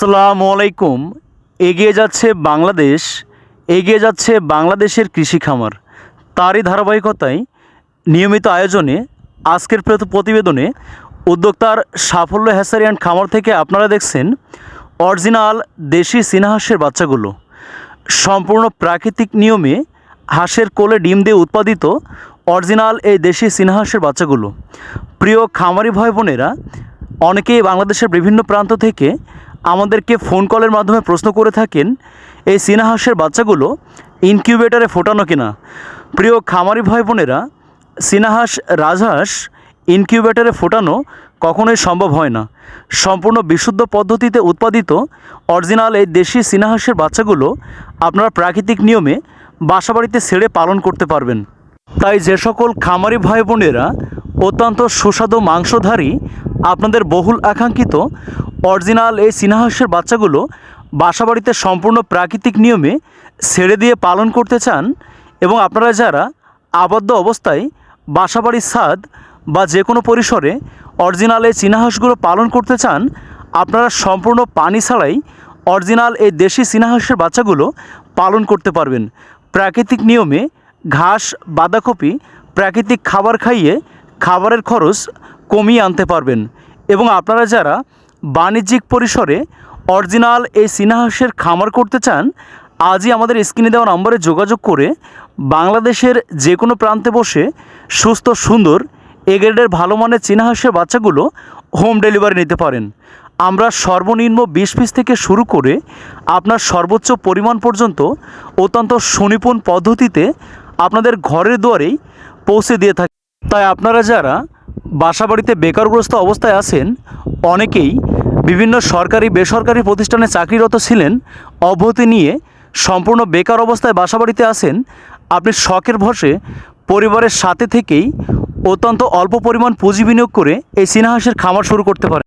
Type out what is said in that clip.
আসসালামু আলাইকুম। এগিয়ে যাচ্ছে বাংলাদেশ, এগিয়ে যাচ্ছে বাংলাদেশের কৃষি খামার। তারই ধারাবাহিকতায় নিয়মিত আয়োজনে, আজকের প্রত- প্রতিবেদনে উদ্যোক্তার সাফল্য হ্যাসারি অ্যান্ড খামার থেকে আপনারা দেখছেন অরিজিনাল দেশি চীনাহাঁসের বাচ্চাগুলো। সম্পূর্ণ প্রাকৃতিক নিয়মে হাঁসের কোলে ডিম দিয়ে উৎপাদিত অরিজিনাল এই দেশি সিনহাসের বাচ্চাগুলো। প্রিয় খামারি ভাই বোনেরা, অনেকেই বাংলাদেশের বিভিন্ন প্রান্ত থেকে আমাদেরকে ফোন কলের মাধ্যমে প্রশ্ন করে থাকেন, এই চীনাহাঁসের বাচ্চাগুলো ইনকিউবেটারে ফোটানো কিনা? প্রিয় খামারি ভাই বোনেরা চীনাহাঁস রাজহাঁস ইনকিউবেটারে ফোটানো কখনোই সম্ভব হয় না। সম্পূর্ণ বিশুদ্ধ পদ্ধতিতে উৎপাদিত অরিজিনাল এই দেশি চীনাহাঁসের বাচ্চাগুলো আপনারা প্রাকৃতিক নিয়মে বাসাবাড়িতে ছেড়ে পালন করতে পারবেন। তাই যে সকল খামারি ভাই বোনেরা অত্যন্ত সুস্বাদু মাংসধারী আপনাদের বহুল আকাঙ্ক্ষিত অরিজিনাল এই চীনাহাঁসের বাচ্চাগুলো বাসাবাড়িতে সম্পূর্ণ প্রাকৃতিক নিয়মে ছেড়ে দিয়ে পালন করতে চান এবং আপনারা যারা আবদ্ধ অবস্থায় বাসাবাড়ির ছাদ বা যে কোনো পরিসরে অরিজিনাল এই চীনাহাঁসগুলো পালন করতে চান, আপনারা সম্পূর্ণ পানি ছাড়াই অরিজিনাল এই দেশি চীনাহাঁসের বাচ্চাগুলো পালন করতে পারবেন। প্রাকৃতিক নিয়মে ঘাস, বাঁধাকপি, প্রাকৃতিক খাবার খাইয়ে খাবারের খরচ কমিয়ে আনতে পারবেন। এবং আপনারা যারা বাণিজ্যিক পরিসরে অরিজিনাল এই চীনাহাঁসের খামার করতে চান, আজই আমাদের স্ক্রিনে দেওয়া নম্বরে যোগাযোগ করে বাংলাদেশের যে কোনো প্রান্তে বসে সুস্থ, সুন্দর, এ গ্রেডের ভালো মানের চীনাহাঁসের বাচ্চাগুলো হোম ডেলিভারি নিতে পারেন। আমরা সর্বনিম্ন বিশ পিস থেকে শুরু করে আপনার সর্বোচ্চ পরিমাণ পর্যন্ত অত্যন্ত সুনিপুণ পদ্ধতিতে আপনাদের ঘরের দুয়ারেই পৌঁছে দিয়ে থাকি। তাই আপনারা যারা বাসাবাড়িতে বেকারগ্রস্ত অবস্থায় আছেন অনেকেই। বিভিন্ন সরকারি, বেসরকারি প্রতিষ্ঠানে চাকরিরত ছিলেন। অব্যাহতি নিয়ে সম্পূর্ণ বেকার অবস্থায় বাসাবাড়িতে আসেন আপনি শখের ভরসে পরিবারের সাথে থেকেই অত্যন্ত অল্প পরিমাণ পুঁজি বিনিয়োগ করে এই চীনাহাঁসের খামার শুরু করতে পারেন।